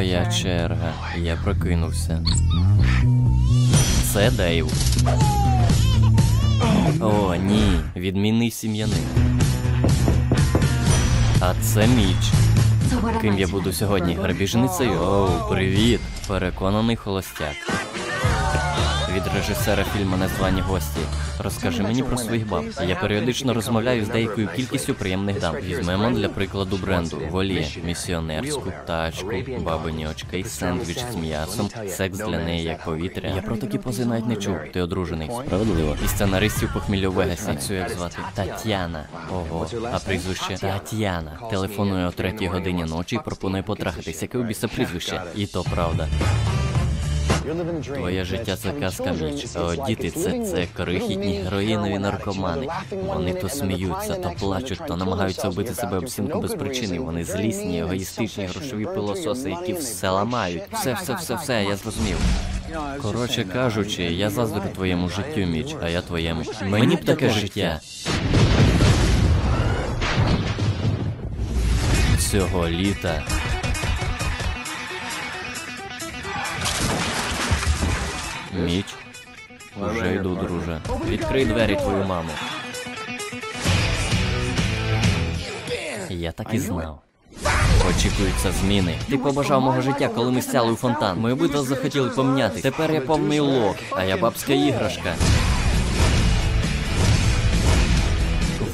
Твоя черга. Я прокинувся. Це Дейв. О, ні, відмінний сім'янин. А це Міч. Ким я буду сьогодні? Грабіжницею? Оу, привіт! Переконаний холостяк. Від режисера фільму Незвані гості. Розкажи мені про своїх баб. Я періодично розмовляю з деякою кількістю приємних дам. Візьмемо для прикладу бренду Волі, місіонерську, тачку, бабині очки, сендвіч з м'ясом, секс для неї як повітря. Я про такі пози навіть не чув. Ти одружений. Справедливо. І сценаристів похмілля в Вегасі. Цю як звати? Тетяна. Ого. А прізвище Тетяна. Телефонує о третій годині ночі і пропонує потрахатись. Яке у біса прізвище? І то правда. Твоє життя це казка міч. О, діти, це це крихітні героїнові наркомани. Вони то сміються, то плачуть, то намагаються вбити себе об без причини. Вони злісні, егоїстичні, грошові пилососи, які все ламають. Все, все, все, все, я зрозумів. Коротше кажучи, я заздрю твоєму життю, міч, а я твоєму. Мені б таке життя. Цього літа. Міч. Уже йду, друже. Відкрий двері твою маму. Я так і знав. Очікуються зміни. Ти побажав мого життя, коли ми стяли у фонтан. Ми обидва захотіли поміняти. Тепер я повний лох, а я бабська іграшка.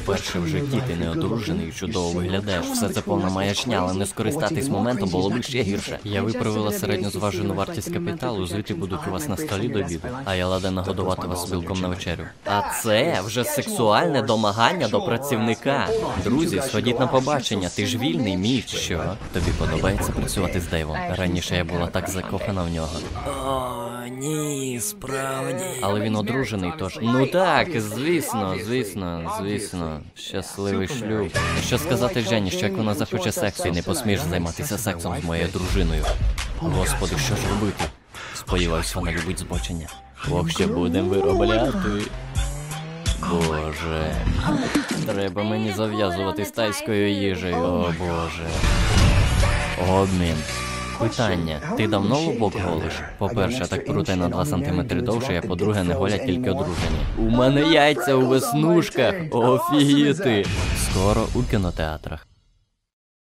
Вперше в житті ти не одружений, чудово виглядаєш. Все це повна маячня, але не скористатись моментом було б ще гірше. Я виправила середньозважену вартість капіталу, звідти будуть у вас на столі до обіду, а я ладен нагодувати вас білком на вечерю. А це вже сексуальне домагання до працівника. Друзі, сходіть на побачення. Ти ж вільний, мій що? Тобі подобається працювати з Дейвом? Раніше я була так закохана в нього. Ні, справді. Але він одружений, тож. Ну так, звісно, звісно, звісно. Щасливий шлюб. Що сказати Жені, що як вона захоче сексу і не посмієш займатися сексом з моєю дружиною? Господи, що ж робити? Сподіваюсь, вона любить збочення. Ох, ще будем виробляти. Боже. Треба мені зав'язувати з тайською їжею, о боже. Обмін. Питання. Ти давно лобок голиш? По-перше, так круте на 2 см довше, а по-друге, не голять тільки одружені. У мене яйця у веснушках! Офігіти! Скоро у кінотеатрах.